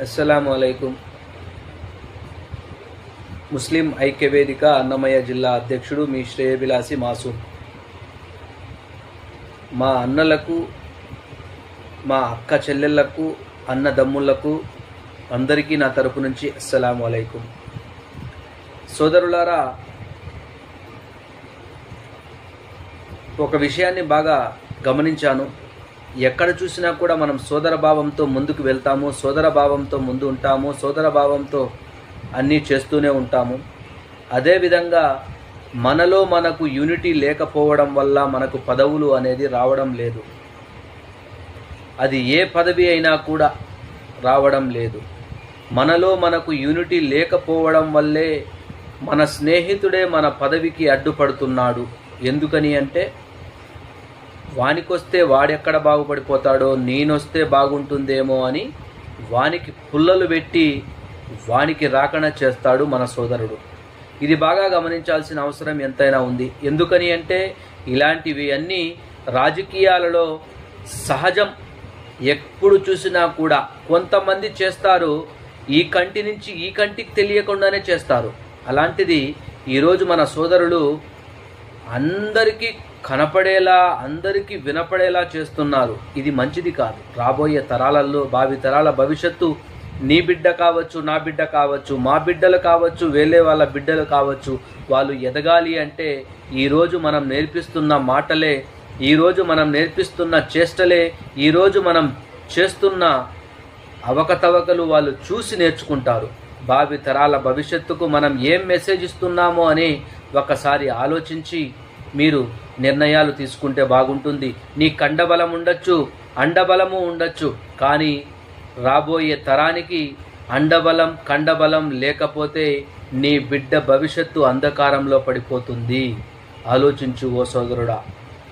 అస్సలం అయికం ముస్లిం ఐక్యవేదిక అన్నమయ్య జిల్లా అధ్యక్షుడు మీ శ్రేయభిలాసి మాసూమ్ మా అన్నలకు మా అక్క చెల్లెళ్ళకు అన్నదమ్ములకు అందరికీ నా తరపు నుంచి అస్సలం అయికం సోదరులారా ఒక విషయాన్ని బాగా గమనించాను. ఎక్కడ చూసినా కూడా మనం సోదర భావంతో ముందుకు వెళ్తాము సోదర భావంతో ముందు ఉంటాము సోదర భావంతో అన్నీ చేస్తూనే ఉంటాము. అదేవిధంగా మనలో మనకు యూనిటీ లేకపోవడం వల్ల మనకు పదవులు అనేది రావడం లేదు. అది ఏ పదవి అయినా కూడా రావడం లేదు. మనలో మనకు యూనిటీ లేకపోవడం వల్లే మన స్నేహితుడే మన పదవికి అడ్డుపడుతున్నాడు. ఎందుకని అంటే వానికొస్తే వాడెక్కడ బాగుపడిపోతాడో నేనొస్తే బాగుంటుందేమో అని వానికి పుల్లలు పెట్టి వానికి రాకణ చేస్తాడు మన సోదరుడు. ఇది బాగా గమనించాల్సిన అవసరం ఎంతైనా ఉంది. ఎందుకని అంటే ఇలాంటివి అన్నీ రాజకీయాలలో సహజం. ఎప్పుడు చూసినా కూడా కొంతమంది చేస్తారు ఈ కంటి నుంచి ఈ కంటికి తెలియకుండానే చేస్తారు. అలాంటిది ఈరోజు మన సోదరులు అందరికీ కనపడేలా అందరికీ వినపడేలా చేస్తున్నారు. ఇది మంచిది కాదు. రాబోయే తరాలలో భావి తరాల భవిష్యత్తు నీ బిడ్డ కావచ్చు నా బిడ్డ కావచ్చు మా బిడ్డలు కావచ్చు వేలే వాళ్ళ బిడ్డలు కావచ్చు వాళ్ళు ఎదగాలి అంటే ఈరోజు మనం నేర్పిస్తున్న మాటలే ఈరోజు మనం నేర్పిస్తున్న చేష్టలే ఈరోజు మనం చేస్తున్న అవకతవకలు వాళ్ళు చూసి నేర్చుకుంటారు. భావి తరాల భవిష్యత్తుకు మనం ఏం మెసేజ్ ఇస్తున్నామో అని ఒకసారి ఆలోచించి మీరు నిర్ణయాలు తీసుకుంటే బాగుంటుంది. నీ కండబలం ఉండొచ్చు అండబలము ఉండొచ్చు కానీ రాబోయే తరానికి అండబలం కండబలం లేకపోతే నీ బిడ్డ భవిష్యత్తు అంధకారంలో పడిపోతుంది. ఆలోచించు ఓ సోదరుడా.